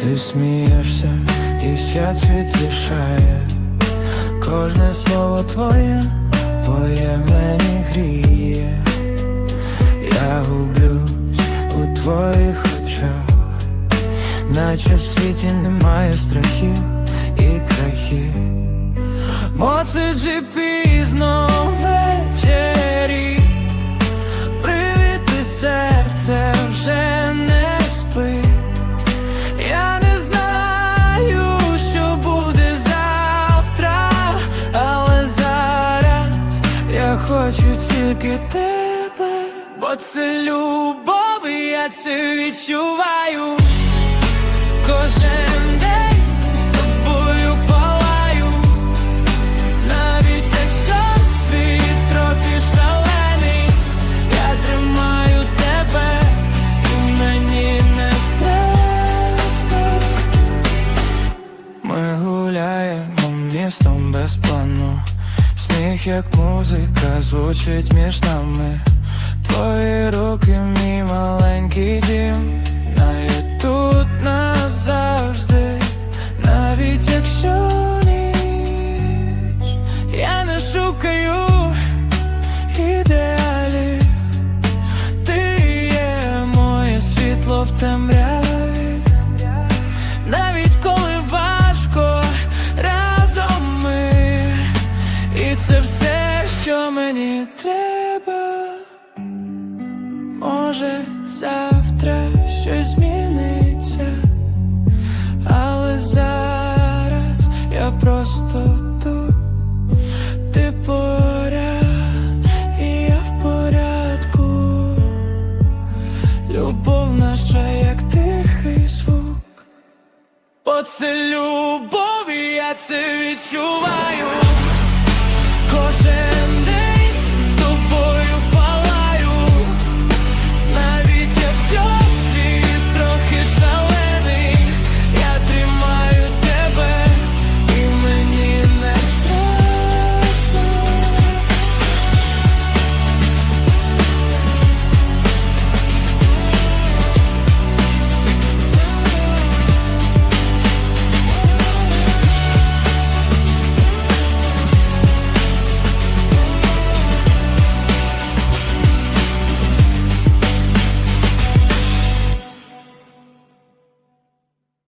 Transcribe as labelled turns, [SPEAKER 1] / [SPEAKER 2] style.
[SPEAKER 1] Ти смієшся, і свят світлішає. Кожне слово твоє, твоє мені гріє. Я гублюсь у твоїх очах, наче в світі немає страхів і крахів. Моци пізно хочу тільки тебе, бо це любов, і я це відчуваю. Кожен день з тобою палаю, навіть якщо світ трохи шалений, я тримаю тебе, і мені не страшно. Ми гуляємо містом без плану, сміх як музика звучить між нами. Твої руки, мій маленький дім, навіть тут назавжди, навіть якщо ніч, я не шукаю ідеалів, ти є моє світло в темряві. Це все, що мені треба. Може, завтра щось зміниться, але зараз я просто тут, ти поряд, і я в порядку. Любов наша, як тихий звук. Бо це любов, і я це відчуваю.